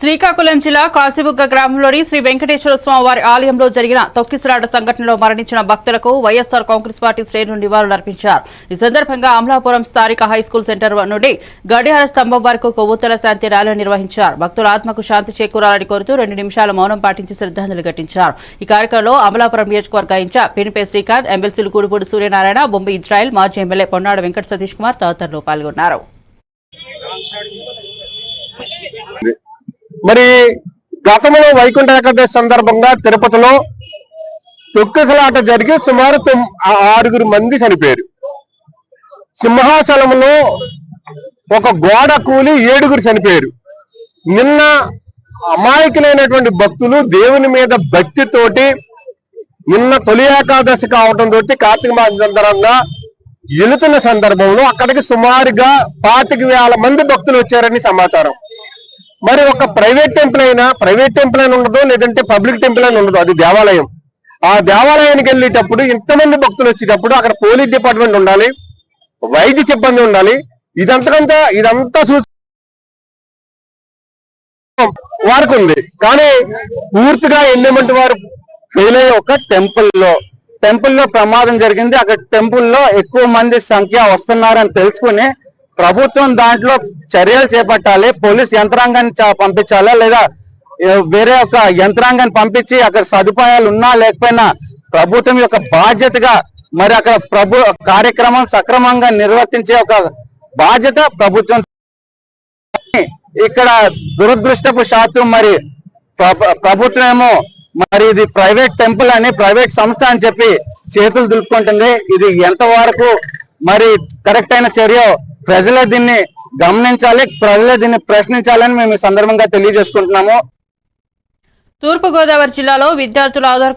శ్రీకాకుళం జిల్లా కాశీబుగ్గ గ్రామంలోని శ్రీ వెంకటేశ్వర స్వామి వారి ఆలయంలో జరిగిన తొక్కిసలాట సంఘటనలో మరణించిన భక్తులకు వైఎస్సార్ కాంగ్రెస్ పార్టీ శ్రేణులు నివాళులర్పించారు ఈ సందర్భంగా అమలాపురం స్థానిక హైస్కూల్ సెంటర్ నుండి గడియార స్తంభం వరకు కొవ్వొత్తల శాంతి ర్యాలీ నిర్వహించారు. భక్తుల ఆత్మకు శాంతి చేకూరాలని కోరుతూ రెండు నిమిషాల మౌనం పాటించి శ్రద్దాంజలి ఘటించారు. ఈ కార్యక్రమంలో అమలాపురం నియోజకవర్గ ఇన్ఛార్జ్ పినిపే శ్రీకాంత్ ఎమ్మెల్సీలు కూడిపూడి సూర్యనారాయణ బొంబి ఇజ్రాయెల్ మాజీ ఎమ్మెల్యే పొన్నాడు వెంకట సతీష్ కుమార్ తదితరులు పాల్గొన్నారు. మరి గతంలో వైకుంఠ ఏకాదశి సందర్భంగా తిరుపతిలో తొక్కిసలాట జరిగి సుమారు ఆరుగురు మంది చనిపోయారు. సింహాచలంలో ఒక గోడ కూలి ఏడుగురు చనిపోయారు. నిన్న అమాయకులైనటువంటి భక్తులు దేవుని మీద భక్తితోటి నిన్న తొలి ఏకాదశి కావడం తోటి కార్తీక మాసం సందర్భంగా వెళుతున్న సందర్భంలో అక్కడికి సుమారుగా పాతిక వేల మంది భక్తులు వచ్చారని సమాచారం. మరి ఒక ప్రైవేట్ టెంపుల్ అయినా ప్రైవేట్ టెంపుల్ అయినా ఉండదు లేదంటే పబ్లిక్ టెంపుల్ అయినా ఉండదు అది దేవాలయం. ఆ దేవాలయానికి వెళ్ళేటప్పుడు ఇంతమంది భక్తులు వచ్చేటప్పుడు అక్కడ పోలీస్ డిపార్ట్మెంట్ ఉండాలి వైద్య సిబ్బంది ఉండాలి ఇదంతకంతా ఇదంతా చూసి వారికి ఉంది. కానీ పూర్తిగా ఎలిమెంట్ వారు ఫెయిల్ అయ్యే ఒక టెంపుల్లో ప్రమాదం జరిగింది. అక్కడ టెంపుల్లో ఎక్కువ మంది సంఖ్య వస్తున్నారని తెలుసుకుని ప్రభుత్వం దాంట్లో చర్యలు చేపట్టాలి పోలీస్ యంత్రాంగాన్ని పంపించాలా లేదా వేరే ఒక యంత్రాంగాన్ని పంపించి అక్కడ సదుపాయాలు ఉన్నా లేకపోయినా ప్రభుత్వం యొక్క బాధ్యతగా మరి అక్కడ ప్రభు కార్యక్రమం సక్రమంగా నిర్వర్తించే ఒక బాధ్యత ప్రభుత్వం. ఇక్కడ దురదృష్టపు శాతం మరి ప్ర- ప్రభుత్వం ఏమో మరి ఇది ప్రైవేట్ టెంపుల్ అని ప్రైవేట్ సంస్థ అని చెప్పి చేతులు దులుపుకుంటుంది. ఇది ఎంత వరకు మరి కరెక్ట్ అయిన చర్య ప్రజలు దీన్ని గమనించాలి ప్రజలు దీన్ని ప్రశ్నించాలని మేము ఈ సందర్భంగా తెలియజేసుకుంటున్నాము. తూర్పుగోదావరి జిల్లాలో విద్యార్థుల ఆధార్